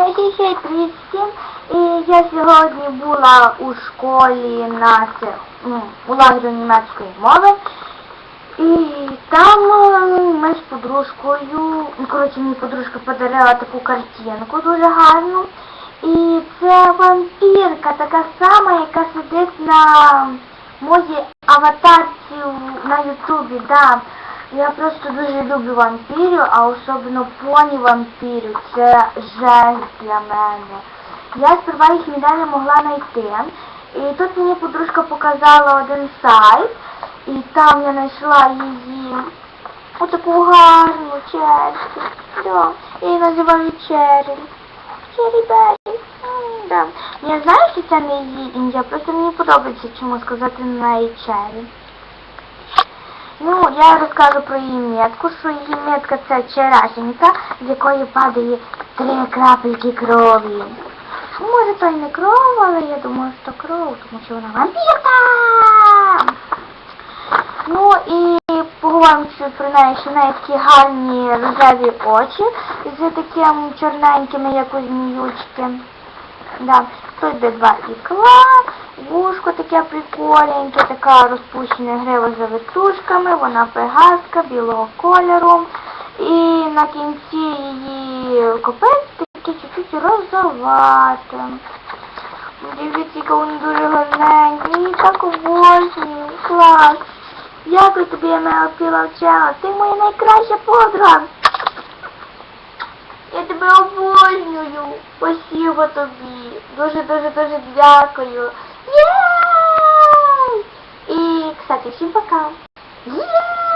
Привіт всім. І я сьогодні була у школі на ну, у лагері німецької мови. І там е, ми з подружкою, ну, коротше, мені подружка подарила таку картинку дуже гарну. І це вампірка, така сама, яка сидить на моїй аватарці на Ютубі, да. Я просто дуже люблю вампірів, а особливо поні вампірів. Це жесть для мене. Я сперва їх ніде не могла знайти. І тут мені подружка показала один сайт, і там я знайшла її отаку гарну чешку. Да. Я її називаю Черрі. Черрі Беррі. Да. Я знаю, що це не її ім'я, просто мені подобається чому сказати на неї Черрі. Ну, я розкажу про її метку, що її метка це черешенька, з якої падає три крапельки крові. Може, то й не кров, але я думаю, що кров, тому що вона вампірка. Ну і поговоримо про неї, що в неї такі гарні рожеві очі з таким чорненькими, як у зміючки. Да. Тут де два ікла, вушко таке приколеньке, така розпущена грива за витушками, вона пегаска білого кольору. І на кінці її копець таке чуть-чуть розовате. Дивіться, вона дуже гарненька, її так обожнюю, клас. Дякую тобі, я моя пілавчела, ти моя найкраща подруга. Я тебе обожнюю. Спасибо тобі. Дуже-дуже дуже дякую. Єй! И, кстати, всем пока. Єй!